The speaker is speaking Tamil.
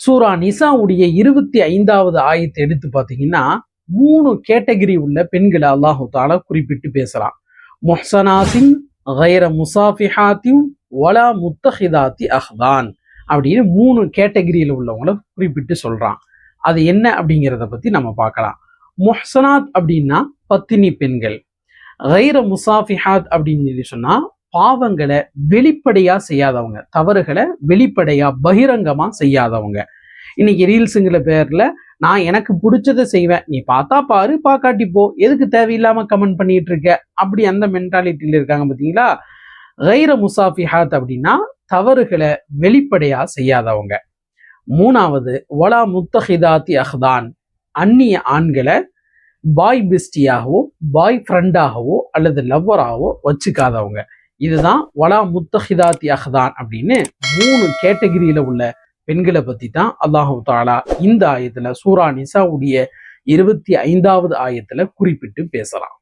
சூரா நிசாவுடைய இருபத்தி ஐந்தாவது ஆயத்தை எடுத்து பார்த்தீங்கன்னா மூணு கேட்டகரி உள்ள பெண்களை அல்லாஹு தாலா குறிப்பிட்டு பேசுறான் மொஹசனாசின் கைர முசாஃபிஹாத்தியும் வலா முத்தஹிதாத்தி அஹ்தான் அப்படின்னு மூணு கேட்டகரியில் உள்ளவங்கள குறிப்பிட்டு சொல்றான். அது என்ன அப்படிங்கிறத பத்தி நம்ம பார்க்கலாம். மொஹ்சனாத் அப்படின்னா பத்தினி பெண்கள். கைர முசாஃபிஹாத் அப்படின்னு சொல்லி சொன்னா பாவங்களை வெளிப்படையா செய்யாதவங்க. தவறுகளை வெளிப்படையா பகிரங்கமா செய்யாதவங்க. இன்னைக்கு ரீல்ஸுங்கிற பேர்ல நான் எனக்கு பிடிச்சதை செய்வேன். நீ பார்த்தா பாரு பாக்காட்டி போ. எதுக்கு தேவையில்லாம கமெண்ட் பண்ணிட்டு இருக்க? அப்படி அந்த மென்டாலிட்டியில இருக்காங்க பாத்தீங்களா? கைர முசாஃபிஹாத் அப்படின்னா தவறுகளை வெளிப்படையா செய்யாதவங்க. மூணாவது ஒலா முத்தஹிதாத்தி அஹ்தான். அந்நிய ஆண்களை பாய் பெஸ்டியாகவோ பாய் ஃப்ரெண்டாகவோ அல்லது லவ்வராகவோ வச்சுக்காதவங்க. இதுதான் வலா முத்தஹிதாத் அஹ்தான் அப்படின்னு மூணு கேட்டகிரியில உள்ள பெண்களை பத்தி தான் அல்லாஹு தாலா இந்த ஆயத்துல சூரா நிசாவுடைய இருபத்தி ஐந்தாவது ஆயத்துல குறிப்பிட்டு பேசலாம்.